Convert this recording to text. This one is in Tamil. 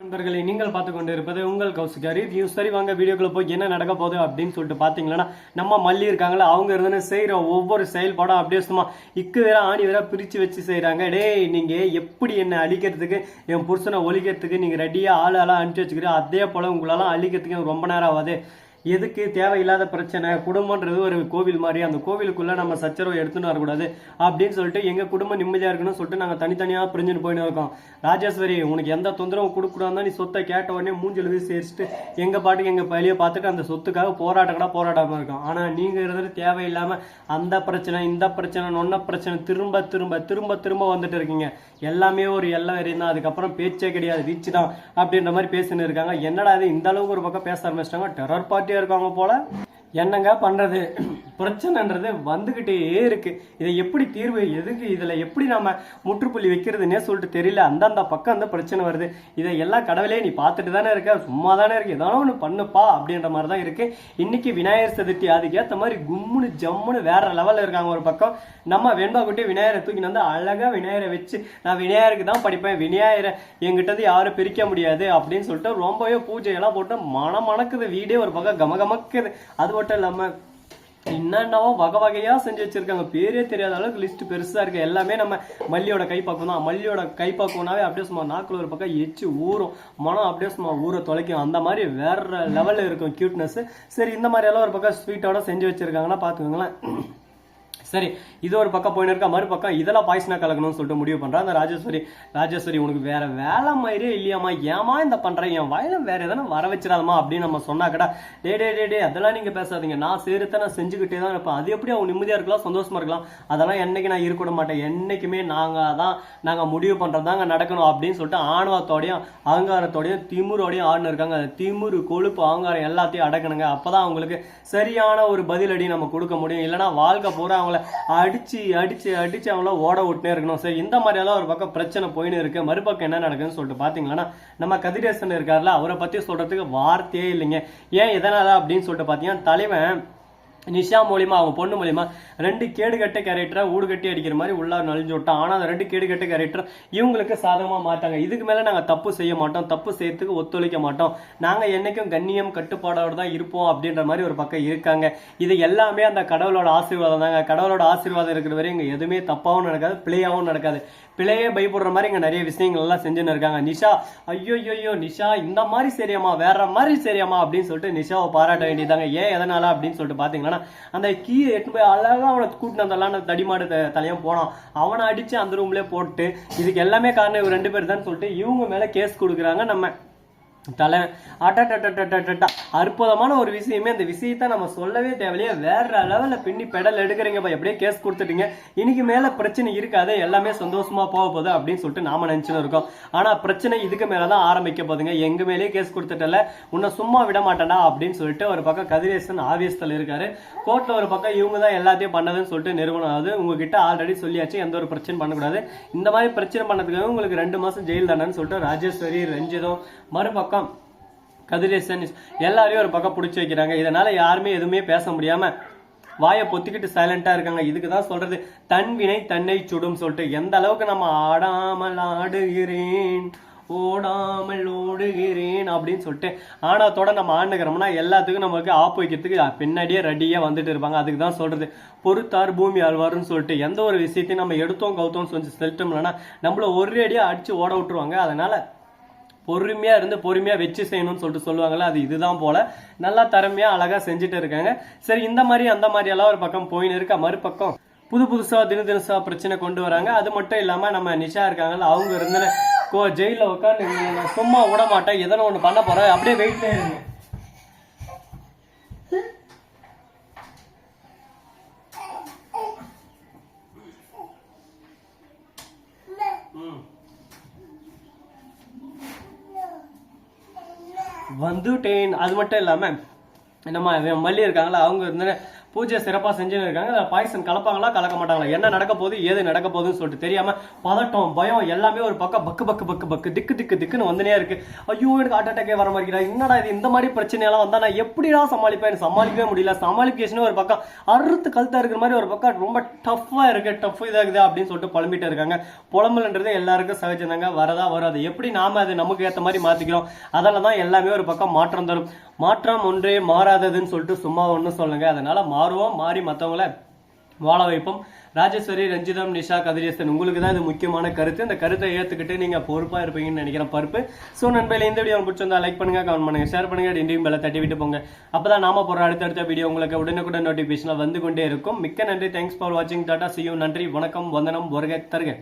நண்பர்களை நீங்கள் பார்த்து கொண்டு இருப்பது உங்கள் கௌசிகா ரிவ்யூ சரி வாங்க வீடியோக்குள்ள போய் என்ன நடக்க போகுது அப்படின்னு சொல்லிட்டு பார்த்தீங்கன்னா நம்ம மல்லி இருக்காங்களா அவங்க இருந்து செய்கிற ஒவ்வொரு செயல்பாடும் அப்படியே சும்மா இக்கு வேற ஆணி வேற பிரித்து வச்சு செய்கிறாங்க டேய் நீங்கள் எப்படி என்ன அழிக்கிறதுக்கு என் புருஷனை ஒழிக்கிறதுக்கு நீங்கள் ரெடியாக ஆள் ஆளாக அனுப்பிச்சு வச்சுக்கிறீங்க அதே போல் உங்களெல்லாம் அழிக்கிறதுக்கு ரொம்ப நேரம் ஆகாது. எதுக்கு தேவையில்லாத பிரச்சனை? குடும்பன்றது ஒரு கோவில் மாதிரி. அந்த கோவிலுக்குள்ள நம்ம சச்சரவை எடுத்துன்னு வரக்கூடாது அப்படின்னு சொல்லிட்டு எங்க குடும்பம் நிம்மதியா இருக்கணும்னு சொல்லிட்டு நாங்க தனித்தனியா பிரிஞ்சுட்டு போயின்னு இருக்கோம். ராஜேஸ்வரி உனக்கு எந்த தொந்தரவும் கொடுக்கூடாது நீ சொத்தை கேட்ட உடனே மூஞ்சில வீசி எரிச்சிட்டு எங்க பாட்டுக்கு எங்க பழியை பார்த்துட்டு அந்த சொத்துக்காக போராட்டக்கடா போராடாம இருக்கோம். ஆனா நீங்க இருக்கிறது தேவையில்லாம அந்த பிரச்சனை இந்த பிரச்சனை நொன்ன பிரச்சனை திரும்ப திரும்ப திரும்ப திரும்ப வந்துட்டு இருக்கீங்க. எல்லாமே ஒரு எல்லாம் வரையும் தான். அதுக்கப்புறம் பேச்சே கிடையாது. வீச்சு தான் அப்படின்ற மாதிரி பேசின்னு இருக்காங்க. என்னடா இது? இந்த அளவுக்கு ஒரு பக்கம் பேச ஆரம்பிச்சிட்டாங்க. டெரர் பார்ட்டி இருக்காங்க போல. என்னங்க பண்றது? பிரச்சனைன்றது வந்துகிட்டே இருக்கு. இதை எப்படி தீர்வு எதுக்கு இதில் எப்படி நாம முற்றுப்புள்ளி வைக்கிறதுனே சொல்லிட்டு தெரியல. அந்தந்த பக்கம் அந்த பிரச்சனை வருது. இதை எல்லாம் கடவுளே நீ பார்த்துட்டு தானே இருக்க? சும்மா தானே இருக்கு. ஏதாவது ஒன்று பண்ணுப்பா அப்படின்ற மாதிரி தான் இருக்கு. இன்னைக்கு விநாயகர் சதுர்த்தி அதுக்கேற்ற மாதிரி கும்முன்னு ஜம்முன்னு வேற லெவலில் இருக்காங்க ஒரு பக்கம். நம்ம வேண்டா குட்டி விநாயகரை தூக்கின்னு வந்து அழகா விநாயகரை வச்சு நான் விநாயகருக்கு தான் படிப்பேன். விநாயகரை என்கிட்ட யாரும் பிரிக்க முடியாது அப்படின்னு சொல்லிட்டு ரொம்பவே பூஜையெல்லாம் போட்டு மனம் மணக்குது வீடே ஒரு பக்கம் கமகமக்குது. அது மட்டும் இல்லாமல் என்னென்னவோ வகை வகையாக செஞ்சு வச்சுருக்காங்க. பேரே தெரியாத அளவுக்கு லிஸ்ட் பெருசாக இருக்குது எல்லாமே நம்ம மல்லியோட கைப்பக்கம் தான். மல்லியோட கைப்பக்கம்னாவே அப்படியே சும்மா நாக்கில் ஒரு பக்கம் எச்சு ஊறும். மனம் அப்படியே சும்மா ஊற தொலைக்கும். அந்த மாதிரி வேற லெவலில் இருக்கும் கியூட்னஸ் சரி இந்த மாதிரி எல்லாம் ஒரு பக்கம் ஸ்வீட்டோட செஞ்சு வச்சுருக்காங்கன்னா பார்த்துக்கோங்களேன் சரி இது ஒரு பக்கம் போயின்னு இருக்கா மறுபக்கம் இதெல்லாம் பாய்ஸ்னா கலக்கணும்னு சொல்லிட்டு முடிவு பண்றா. அந்த ராஜேஸ்வரி ராஜேஸ்வரி உனக்கு வேற வேலை மாதிரியே இல்லையாம்மா ஏமா இந்த பண்ணுறேன் என் வாயில வேற எதனா வர வச்சிடாதமா அப்படின்னு நம்ம சொன்னா கடா டே டே டே டே அதெல்லாம் நீங்கள் பேசாதீங்க. நான் சேர்த்து நான் செஞ்சுக்கிட்டே தான் இருப்பேன். அது எப்படி அவங்க நிம்மதியாக இருக்கலாம் சந்தோஷமா இருக்கலாம்? அதெல்லாம் என்னைக்கு நான் இருக்க மாட்டேன். என்றைக்குமே நாங்கள் தான் நாங்கள் முடிவு பண்ணுறதாங்க நடக்கணும் அப்படின்னு சொல்லிட்டு ஆணவத்தோடையும் அகங்காரத்தோடையும் திமுரோடையும் ஆடுன்னு இருக்காங்க. அந்த திமுரு கொழுப்பு அகங்காரம் எல்லாத்தையும் அடக்கணுங்க. அப்போ தான் அவங்களுக்கு சரியான ஒரு பதிலடி நம்ம கொடுக்க முடியும். இல்லைன்னா வாழ்க்கை பூரா அவங்கள அடிச்சு அடிச்சு அடிச்சு அவங்கள ஓட விட்டுனே இருக்கணும். சரி இந்த மாதிரியெல்லாம் ஒரு பக்கம் பிரச்சனை போயின்னு இருக்கு. மறுபக்கம் என்ன நடக்குதுன்னு சொல்லிட்டு பாத்தீங்கன்னா நம்ம கதிரேசன் இருக்கார்ல அவரை பத்தி சொல்றதுக்கு வார்த்தையே இல்லைங்க. ஏன் எதனால அப்படின்னு சொல்லிட்டு பாத்தீங்கன்னா தலைவன் நிஷா மூலியமா அவங்க பொண்ணு மூலியமா ரெண்டு கேடுகட்ட கேரக்டரை ஊடு கட்டி அடிக்கிற மாதிரி உள்ளார் நலிஞ்சு விட்டான். ஆனால் அந்த ரெண்டு கேடுகட்ட கேரக்டர் இவங்களுக்கு சாதகமாக மாட்டாங்க இதுக்கு மேலே நாங்கள் தப்பு செய்ய மாட்டோம். தப்பு செய்யறதுக்கு ஒத்துழைக்க மாட்டோம். நாங்கள் என்னைக்கும் கண்ணியம் கட்டுப்பாடோடு தான் இருப்போம் அப்படின்ற மாதிரி ஒரு பக்கம் இருக்காங்க. இது எல்லாமே அந்த கடவுளோட ஆசீர்வாதம் தாங்க. கடவுளோட ஆசீர்வாதம் இருக்கிற வரை இங்கே எதுவுமே தப்பாகவும் நடக்காது பிழையாகவும் நடக்காது. பிழையே பயப்படுற மாதிரி இங்கே நிறைய விஷயங்கள் எல்லாம் செஞ்சுன்னு இருக்காங்க. நிஷா ஐயோ ஐயோ நிஷா இந்த மாதிரி சரியாமா வேற மாதிரி சரியாமா அப்படின்னு சொல்லிட்டு நிஷாவை பாராட்ட வேண்டியதாங்க ஏன் எதனால அப்படின்னு சொல்லிட்டு பார்த்தீங்கன்னா அந்த கீயை எட்டு போய் அழகாக அவனை கூட்டினு வந்தலாம் தடிமாடு தலையும் போனான். அவனை அடித்து அந்த ரூம்லேயே போட்டு இதுக்கு எல்லாமே காரணம் இவங்க ரெண்டு பேர் தான் சொல்லிட்டு இவங்க மேலே கேஸ் கொடுக்குறாங்க நம்ம. தலை அட்டா அற்புதமான ஒரு விஷயமே அந்த விஷயத்தை நம்ம சொல்லவே தேவையில்லையே. வேற லெவலில் பின்னி பெடல் எடுக்கிறீங்கப்பா. எப்படியே கேஸ் கொடுத்துட்டீங்க. இன்னைக்கு மேலே பிரச்சனை இருக்காது. எல்லாமே சந்தோஷமா போக போகுது அப்படின்னு சொல்லிட்டு நாம நினச்சினு இருக்கோம். ஆனால் பிரச்சனை இதுக்கு மேலே தான் ஆரம்பிக்க போகுதுங்க. எங்க மேலேயே கேஸ் கொடுத்துட்டல. உன்னை சும்மா விட மாட்டேனா அப்படின்னு சொல்லிட்டு ஒரு பக்கம் கதிரேசன் ஆவேசத்தில் இருக்காரு. கோர்ட்டில் ஒரு பக்கம் இவங்க தான் எல்லாத்தையும் பண்ணதுன்னு சொல்லிட்டு நிறுவனம். அது உங்ககிட்ட ஆல்ரெடி சொல்லியாச்சு. எந்த ஒரு பிரச்சனை பண்ணக்கூடாது. இந்த மாதிரி பிரச்சனை பண்ணதுக்காக உங்களுக்கு ரெண்டு மாசம் ஜெயில் தானேன்னு சொல்லிட்டு ராஜேஸ்வரி ரஞ்சிதம் மறுபக்கம் பக்கம் கதிரேசன் எல்லாரையும் ஒரு பக்கம் பிடிச்சி வைக்கிறாங்க. இதனால் யாருமே எதுவுமே பேச முடியாமல் வாயை பொத்திக்கிட்டு சைலண்டா இருக்காங்க. இதுக்கு தான் சொல்கிறது தன்வினை தன்னை சுடும் சொல்லிட்டு. எந்த அளவுக்கு நம்ம ஆடாமல் ஆடுகிறேன் ஓடாமல் ஓடுகிறேன் அப்படின்னு சொல்லிட்டு ஆணவத்தோட நம்ம ஆண்டுக்கிறோம்னா எல்லாத்துக்கும் நமக்கு ஆப் வைக்கிறதுக்கு பின்னாடியே ரெடியாக வந்துட்டு இருப்பாங்க. அதுக்கு தான் சொல்கிறது பொறுத்தார் பூமி ஆழ்வார்னு சொல்லிட்டு. எந்த ஒரு விஷயத்தையும் நம்ம எடுத்தோம் கவுத்தோம்னு சொல்லி செலுத்தோம்னா நம்மள ஒரே அடியா அடித்து ஓட விட்டுருவாங்க. அதனால் பொறுமையாக இருந்து பொறுமையாக வச்சு செய்யணும்னு சொல்லிட்டு சொல்லுவாங்கள்ல அது இதுதான் போல. நல்லா திறமையாக அழகாக செஞ்சுட்டு இருக்காங்க. சரி இந்த மாதிரி அந்த மாதிரி எல்லாம் ஒரு பக்கம் போயின்னு இருக்கா? மறுபக்கம் புது புதுசாக தின தினசா பிரச்சனை கொண்டு வராங்க. அது மட்டும் இல்லாமல் நம்ம நிஷா இருக்காங்கல்ல அவங்க இருந்து கோ ஜெயிலில் உட்காந்து சும்மா விட மாட்டேன் எதனா ஒன்று பண்ண போகிறேன் அப்படியே வெயிட் இருங்க வந்துட்டேன். அது மட்டும் இல்லாமல் நம்ம இவன் மல்லி இருக்காங்களா? அவங்க வந்து பூஜை சிறப்பாக செஞ்சுன்னு இருக்காங்க. அதுல பாய்சன் கலப்பாங்களா கலக்க மாட்டாங்களா என்ன நடக்க போகுது ஏது நடக்க போகுதுன்னு சொல்லிட்டு தெரியாமல் பதட்டம் பயம் எல்லாமே ஒரு பக்கம் பக்கு பக்கு பக்கு பக்கு திக்கு திக்கு திக்குன்னு வந்துனே இருக்கு. ஐயோ எனக்கு ஹார்ட் அட்டாக்கே வர மாதிரி என்னடா இது இந்த மாதிரி பிரச்சனையெல்லாம் வந்தால் நான் எப்படிடா சமாளிப்பேன்? சமாளிக்கவே முடியல. சமாளிக்கேஷனே ஒரு பக்கம் அறுத்து கழுத்தா இருக்கிற மாதிரி ஒரு பக்கம் ரொம்ப டஃப்பாக இருக்கு. டஃப் இதாகுது அப்படின்னு சொல்லிட்டு புலம்பிட்டு இருக்காங்க. புலம்புலன்றது எல்லாருக்கும் சகஜந்தாங்க வரதா வரும் அது எப்படி நாம அது நமக்கு ஏற்ற மாதிரி மாற்றிக்கிறோம் அதில் தான் எல்லாமே ஒரு பக்கம் மாற்றம் தரும். மாற்றம் ஒன்றே மாறாததுன்னு சொல்லிட்டு சும்மா ஒன்றும் சொல்லுங்க. அதனால மாறுவோம் மாறி மற்றவங்கள வாழ வைப்போம். ராஜேஸ்வரி ரஞ்சிதம் நிஷா கதிரேசன் உங்களுக்கு தான் இது முக்கியமான கருத்து. இந்த கருத்தை ஏற்றுக்கிட்டு நீங்கள் பொறுப்பாக இருப்பீங்கன்னு நினைக்கிறேன் பருப்பு. ஸோ நண்பையில் இந்த வீடியோ பிடிச்சிருந்தா லைக் பண்ணுங்க கமெண்ட் பண்ணுங்க ஷேர் பண்ணுங்க இண்டியும் பெல்ல தட்டி விட்டு போங்க. அப்போ தான் நாம போகிற அடுத்தடுத்த வீடியோ உங்களுக்கு உடனுக்குடன் நோட்டிஃபிகேஷன் வந்து கொண்டே இருக்கும். மிக்க நன்றி. தேங்க்ஸ் ஃபார் வாட்சிங் டாட்டா சியூ நன்றி. வணக்கம். வந்தனம். வருக. தருக.